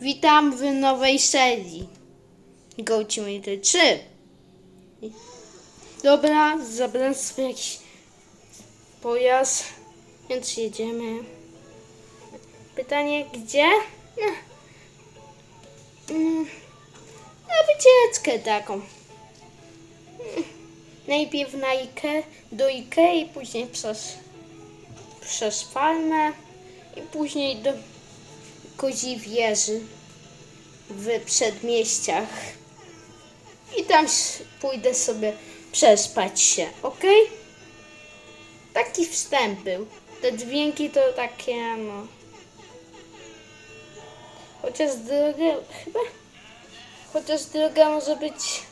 Witam w nowej serii. Go Simulator 3. Dobra, zabrałem sobie jakiś pojazd, więc jedziemy. Pytanie, gdzie? No. Mm, Na wycieczkę taką. Mm. Najpierw na Ike, do Ikei, później przez, przez farmę i później do Kozi Wieży w przedmieściach. I tam pójdę sobie przespać się, ok? Taki wstęp był. Te dźwięki to takie, no. Chociaż droga, chyba. Chociaż droga może być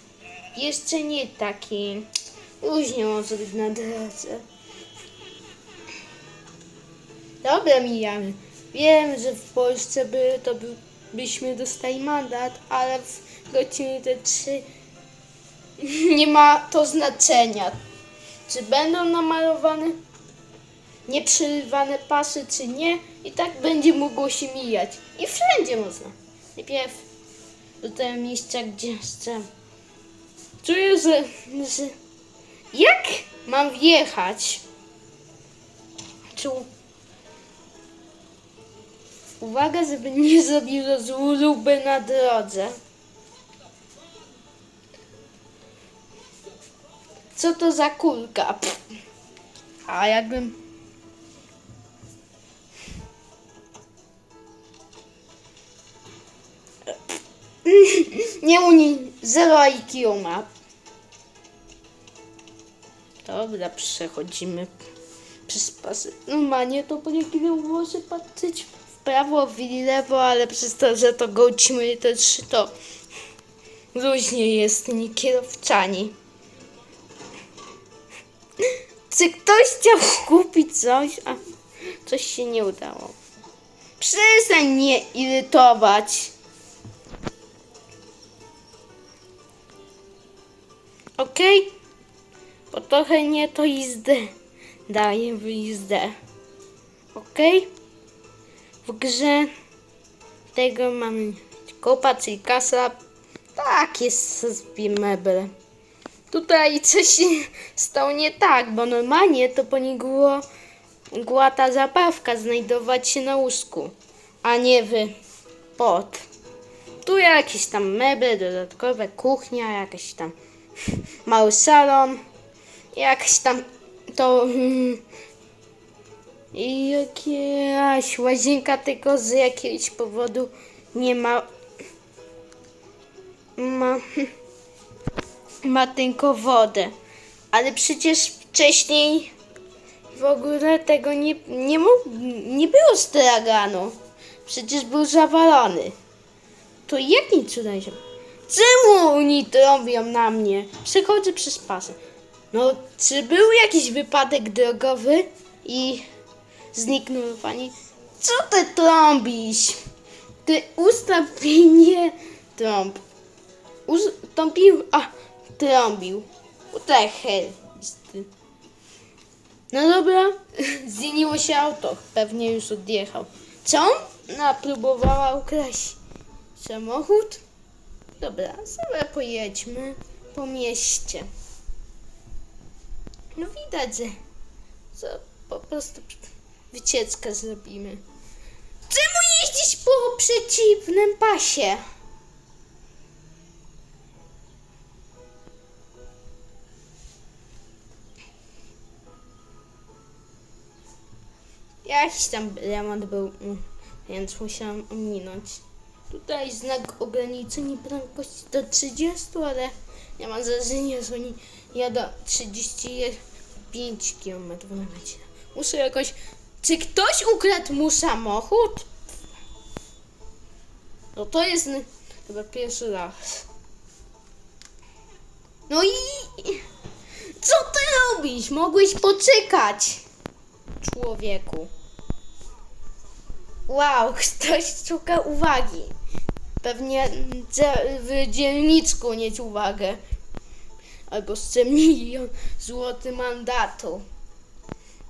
jeszcze nie taki. Różnie może być na drodze. Dobra, mijamy. Wiem, że w Polsce by to by, byśmy dostali mandat, ale w godzinie te trzy nie ma to znaczenia. Czy będą namalowane, nieprzerywane pasy, czy nie, i tak będzie mogło się mijać. I wszędzie można. Najpierw do tego miejsca, gdzie chcę. Czuję, że, że jak mam wjechać? Czy Uwaga, żeby nie zrobił rozruby na drodze. Co to za kulka? Pff. A jakbym... Nie uni... Zero IQ ma. Dobra, przechodzimy przez pasy. Normalnie to po niekiedy może patrzeć prawo, w lewo, ale przez to, że to gołcimy te trzy, to różnie jest nie kierowcani. Czy ktoś chciał kupić coś, a coś się nie udało? Przestań mnie irytować. Okej? Bo trochę nie to izdę daje w izdę. Okej? W grze tego mamy kopa, czyli kasa. Tak, jest sobie meble. Tutaj coś stało nie tak, bo normalnie to było była ta zabawka znajdować się na łóżku, a nie w pod. Tu jakieś tam meble dodatkowe, kuchnia, jakiś tam mały salon, jakaś tam to mm, i jakaś łazienka tylko z jakiegoś powodu nie ma ma ma tylko wodę. Ale przecież wcześniej w ogóle tego nie, nie, mógł, nie było straganu. Przecież był zawalony. To jakim cudem się... Czemu oni to robią na mnie? Przechodzę przez pasy. No, czy był jakiś wypadek drogowy i zniknął pani? Co ty trąbisz? Ty ustawienie trąb. Ustąpił, a trąbił. What? No dobra, zmieniło się auto. Pewnie już odjechał. Co? No, próbowała ukraść samochód? Dobra, sobie pojedźmy po mieście. No widać, że po prostu wycieczkę zrobimy. Czemu jeździć po przeciwnym pasie? Jakiś tam remont był, mm, więc musiałam ominąć. Tutaj znak ograniczenie prędkości do 30, ale nie mam wrażenia, że oni jadą 35 km na godzinę. Muszę jakoś... Czy ktoś ukradł mu samochód? No to jest chyba pierwszy raz. No i... Co ty robisz? Mogłeś poczekać, człowieku. Wow, ktoś szuka uwagi. Pewnie w dzielniczku mieć uwagę. Albo jeszcze milion złotych mandatu.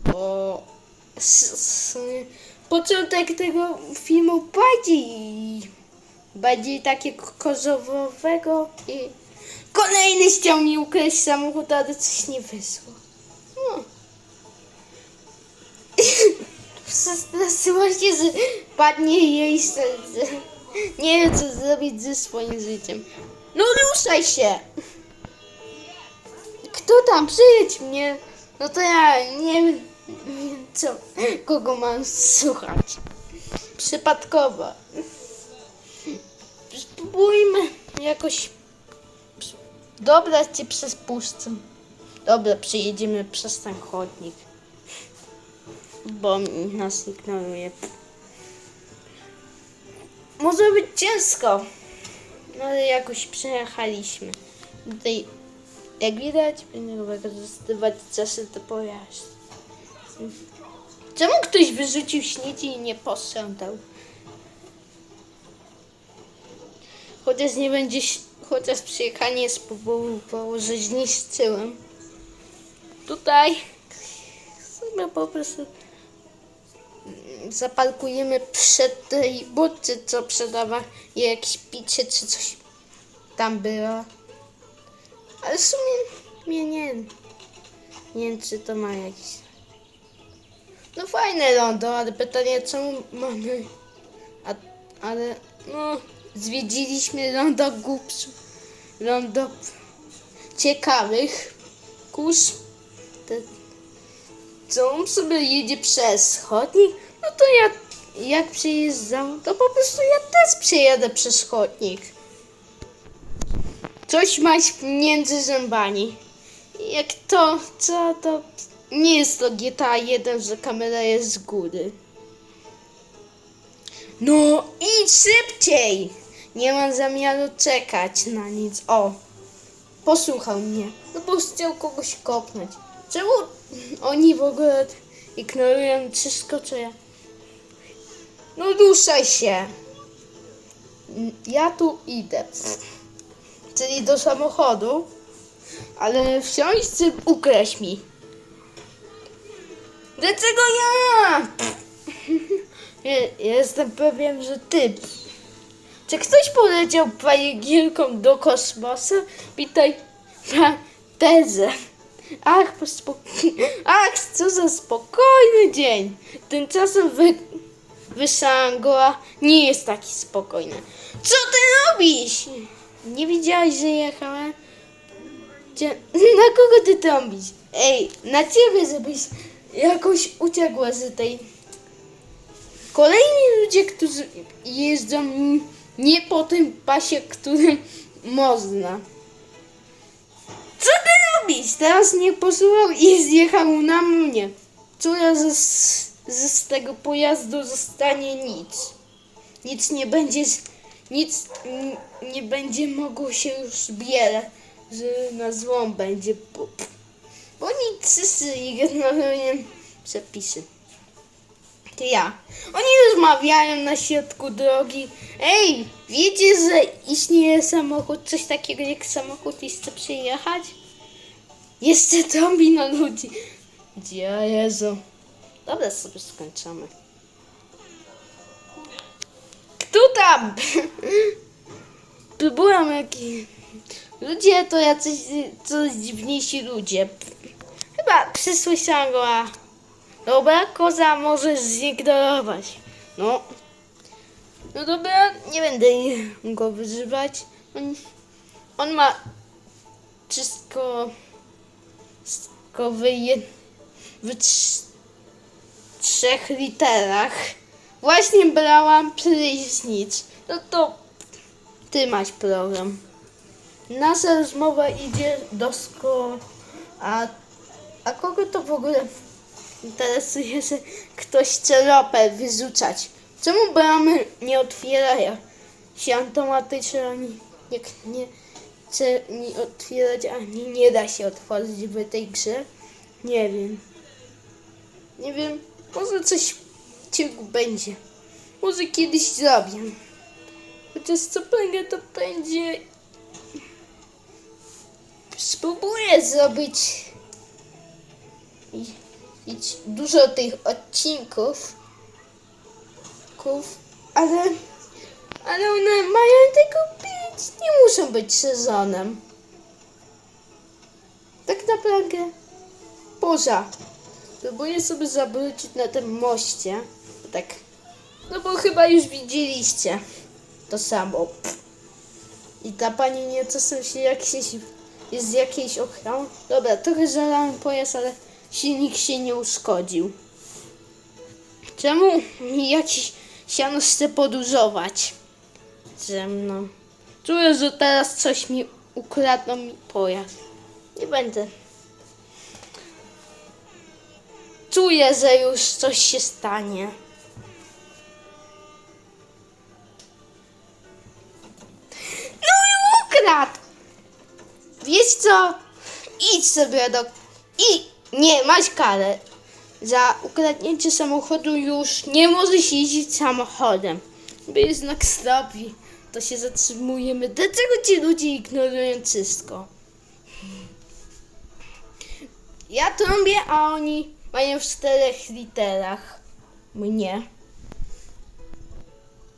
Bo początek tego filmu bardziej bardziej takiego kozowego i kolejny chciał mi ukraść samochód, ale coś nie wyszło. No. Przestraszyła się, że padnie jej serce. Nie wiem, co zrobić ze swoim życiem. No ruszaj się! Kto tam? Przyjedź mnie! No to ja nie wiem, co, kogo mam słuchać. Przypadkowo. Spróbujmy jakoś dobrać cię przez puszczę. Dobra, przyjedziemy przez ten chodnik. Bo nas ignoruje. Może być ciężko. No ale jakoś przejechaliśmy. Tutaj, jak widać, będę wykorzystywać czasy do pojazd. Czemu ktoś wyrzucił śmieci i nie posprzątał? Chociaż nie będzie, chociaż przyjechanie spowodowało, że zniszczyłem. Tutaj sobie po prostu mm, zaparkujemy przed tej budce, co sprzedawała jakieś picie czy coś tam było. Ale w sumie mnie nie, nie wiem, czy to ma jakiś... No fajne lądo, ale pytanie, czemu mamy... A, ale, no, zwiedziliśmy lądo głupszych, lądo ciekawych kurz. Te, co on sobie jedzie przez chodnik, no to ja, jak przyjeżdżam, to po prostu ja też przejadę przez chodnik. Coś masz między zębami. Jak to, co to... Nie jest to GTA 1, że kamera jest z góry. No, idź szybciej! Nie mam zamiaru czekać na nic. O, posłuchał mnie. No bo chciał kogoś kopnąć. Czemu oni w ogóle ignorują wszystko, co ja... No ruszaj się. Ja tu idę. Czyli do samochodu. Ale wsiąść czy ukraść mi? Dlaczego ja? Je- Jestem pewien, że ty. Czy ktoś poleciał panegierką do kosmosu? Witaj na tezę. Ach. Ach, co za spokojny dzień. Tymczasem wy... Wyszangła nie jest taki spokojny. Co ty robisz? Nie widziałeś, że jechałem? Na kogo ty trąbisz? Ej, na ciebie, żebyś jakoś uciekła z tej... Kolejni ludzie, którzy jeżdżą nie po tym pasie, którym można. Co ty robisz? Teraz nie posłuchał i zjechał na mnie. Co ja ze, ze z tego pojazdu zostanie nic. Nic nie będzie, nic nie będzie mogło się już zbierać, że na złą będzie, bo, nic wszyscy ignorują przepisy. To ja. Oni rozmawiają na środku drogi. Ej, wiecie, że istnieje samochód, coś takiego jak samochód i chce przyjechać? Jeszcze trąbi na ludzi. Gdzie Jezu. Dobra, sobie skończymy. Kto tam? Próbują jakiś... Ludzie to jacyś coraz dziwniejsi ludzie. Chyba przysłyszałam go, a... Dobra, koza możesz zignorować. No. No dobra, nie będę go wyzywać. On, on ma wszystko, wszystko w trz, trzech literach. Właśnie brałam prysznic. No to ty masz problem. Nasza rozmowa idzie doskonale. A, kogo to w ogóle interesuje, że ktoś chce ropę wyrzucać? Czemu bramy nie otwierają się automatycznie, ani jak nie chce nie otwierać, ani nie da się otworzyć w tej grze? Nie wiem. Nie wiem, może coś ciągu będzie. Może kiedyś zrobię. Chociaż co będzie, to będzie... Spróbuję zrobić i dużo tych odcinków, ków, ale, ale one mają tylko być, nie muszą być sezonem. Tak naprawdę poza. Próbuję sobie zawrócić na tym moście. Tak. No bo chyba już widzieliście to samo. I ta pani nieco są się jakieś, jest z jakiejś ochrony. Dobra, trochę żalałem pojazd, ale silnik się nie uszkodził. Czemu jakiś siano chce podróżować ze mną? Czuję, że teraz coś mi ukradną mi pojazd. Nie będę. Czuję, że już coś się stanie. No i ukradł! Wiesz co? Idź sobie do... I... Nie, masz karę. Za ukradnięcie samochodu już nie możesz jeździć samochodem. Jest znak stop i to się zatrzymujemy. Dlaczego ci ludzie ignorują wszystko? Ja trąbię, a oni mają w czterech literach. Mnie.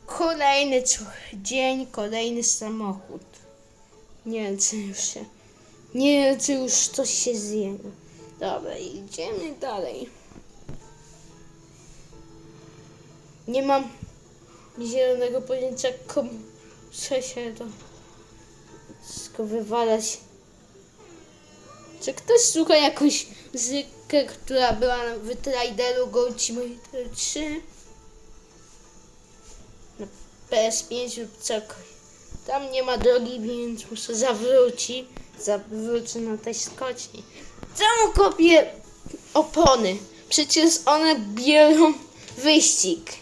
Kolejny dzień, kolejny samochód. Nie wiem, czy już się... Nie wiem, czy już coś się zmieni. Dobra, idziemy dalej. Nie mam zielonego pojęcia, komu chce się to wszystko wywalać. Czy ktoś słucha jakąś muzykę, która była w traileru Gold Simulator 3? Na PS5 lub cokolwiek. Tam nie ma drogi, więc muszę zawrócić. Zawrócę na tej skoczni. Czemu kopię opony? Przecież one biorą wyścig.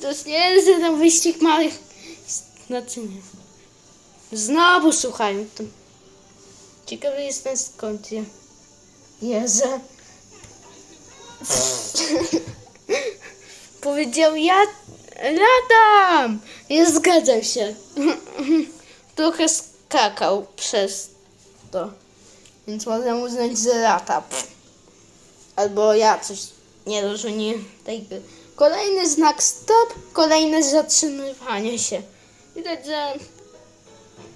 To jest nie że ten wyścig ma znaczenie. Znowu słuchają. To... Ciekawy jestem skąd je. Jezu. Powiedział ja latam. Ja zgadzam się. Trochę skakał przez to. Więc można uznać, że lata. Albo ja coś nie rozumiem tej. Kolejny znak stop, kolejne zatrzymywanie się. Widać, że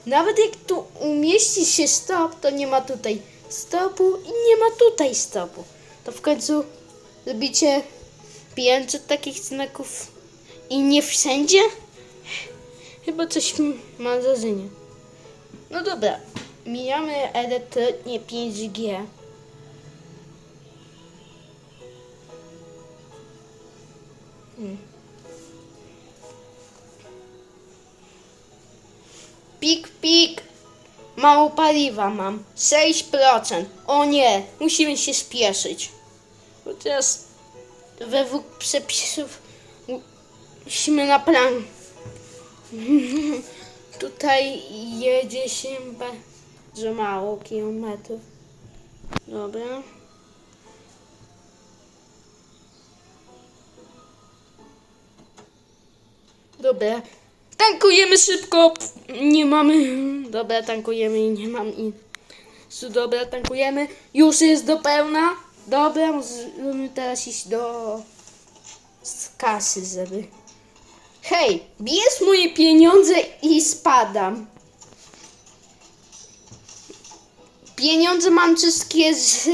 nawet jak tu umieści się stop, to nie ma tutaj stopu i nie ma tutaj stopu. To w końcu robicie 500 takich znaków i nie wszędzie? Chyba coś ma zażynie. No dobra, mijamy elektrownię 5G. Hmm. Pik, pik. Mało paliwa mam. 6%. O nie, musimy się spieszyć. Bo teraz według przepisów mu- musimy na plan. Tutaj jedzie się bardzo mało kilometrów. Dobra. Dobra. Tankujemy szybko. Nie mamy. Dobra, tankujemy i nie mam i. Su- Dobra, tankujemy. Już jest do pełna. Dobra, musimy teraz iść do z kasy, żeby. Hej, bierz moje pieniądze i spadam. Pieniądze mam wszystkie z,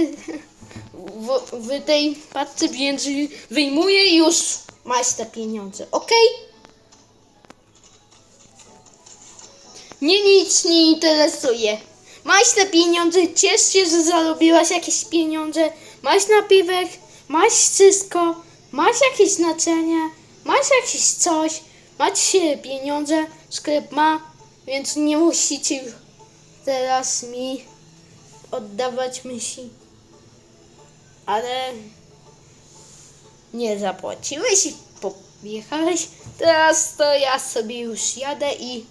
w, w tej paczce, więc wyjmuję i już masz te pieniądze, okej? Mnie nic nie interesuje. Masz te pieniądze, ciesz się, że zarobiłaś jakieś pieniądze. Masz napiwek, masz wszystko, masz jakieś znaczenie, masz jakieś coś, macie pieniądze, sklep ma, więc nie musicie teraz mi oddawać myśli. Ale nie zapłaciłeś i pojechałeś. Teraz to ja sobie już jadę i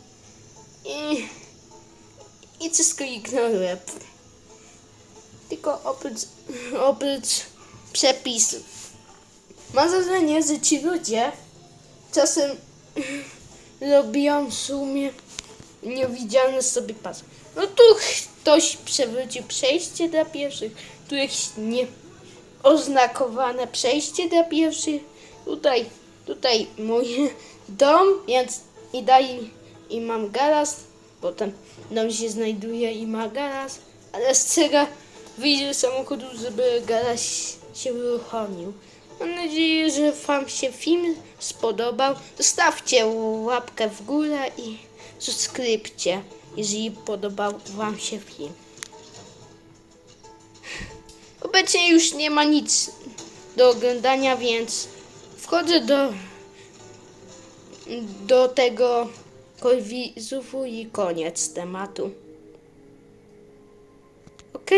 i, i wszystko ignoruję. Tylko oprócz, oprócz przepisów. Mam wrażenie, że ci ludzie czasem robią w sumie niewidzialny sobie pas. No tu ktoś przewrócił przejście dla pieszych, tu jakieś nieoznakowane przejście dla pieszych. Tutaj, tutaj moje dom, więc i daj i mam garaż, bo ten dom się znajduje i ma garaż, ale z cyga wyjdzie z samochodu, żeby garaż się uruchomił. Mam nadzieję, że Wam się film spodobał. Zostawcie łapkę w górę i subskrypcie, jeżeli podobał Wam się film. Obecnie już nie ma nic do oglądania, więc wchodzę do, do tego korwizufu i koniec tematu. Ok?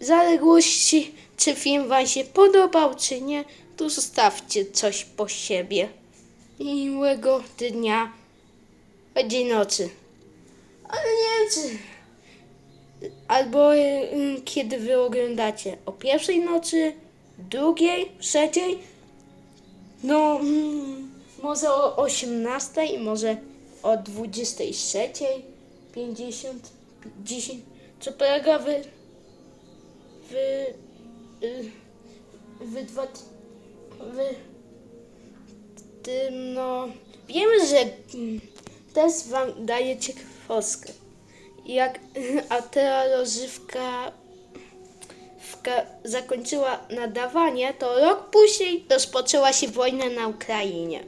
Zaległości, czy film Wam się podobał, czy nie, to zostawcie coś po siebie. Miłego dnia, będzie nocy. Ale nie wiem, czy albo y, kiedy wy oglądacie. O pierwszej nocy, drugiej, trzeciej, no mm, może o 18, może o 23, 50, 10, co polega w w y, w dwa w tym no. Wiemy, że mm, też wam daje ciekawostkę jak a ta rozrywka wka, zakończyła nadawanie, to rok później rozpoczęła się wojna na Ukrainie.